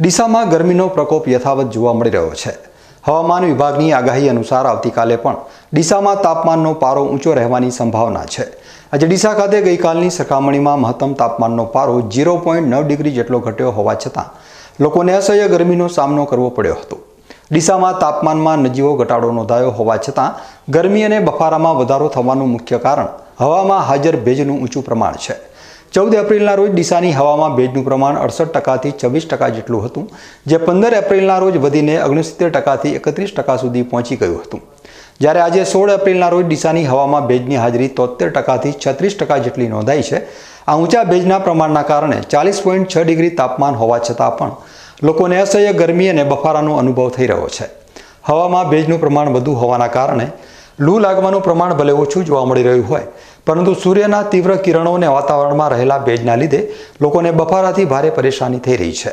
ડીસામાં ગરમીનો પ્રકોપ યથાવત જોવા મળી રહ્યો છે. હવામાન વિભાગની આગાહી અનુસાર આવતીકાલે પણ ડીસામાં તાપમાનનો પારો ઊંચો રહેવાની સંભાવના છે. આજે ડીસા ખાતે ગઈકાલની સરખામણીમાં મહત્તમ તાપમાનનો પારો ઝીરો પોઈન્ટ નવ ડિગ્રી જેટલો ઘટ્યો હોવા છતાં લોકોને અસહ્ય ગરમીનો સામનો કરવો પડ્યો હતો. ડીસામાં તાપમાનમાં નજીવો ઘટાડો નોંધાયો હોવા છતાં ગરમી અને બફારામાં વધારો થવાનું મુખ્ય કારણ હવામાં હાજર ભેજનું ઊંચું પ્રમાણ છે. ચૌદ એપ્રિલના રોજ ડીસાની હવામાં ભેજનું પ્રમાણ અડસઠ ટકાથી છવ્વીસ ટકા જેટલું હતું, જે પંદર એપ્રિલના રોજ વધીને ઓગણસિત્તેર ટકાથી એકત્રીસ ટકા સુધી પહોંચી ગયું હતું. જ્યારે આજે સોળ એપ્રિલના રોજ ડીસાની હવામાં ભેજની હાજરી તોતેર ટકાથી છત્રીસ ટકા જેટલી નોંધાઈ છે. આ ઊંચા ભેજના પ્રમાણના કારણે ચાલીસ પોઈન્ટ છ ડિગ્રી તાપમાન હોવા છતાં પણ લોકોને અસહ્ય ગરમી અને બફારાનો અનુભવ થઈ રહ્યો છે. હવામાં ભેજનું પ્રમાણ વધુ હોવાના કારણે લૂ લાગવાનું પ્રમાણ ભલે ઓછું જોવા મળી રહ્યું હોય, પરંતુ સૂર્યના તીવ્ર કિરણો અને વાતાવરણમાં રહેલા ભેજના લીધે લોકોને બફારાથી ભારે પરેશાની થઈ રહી છે.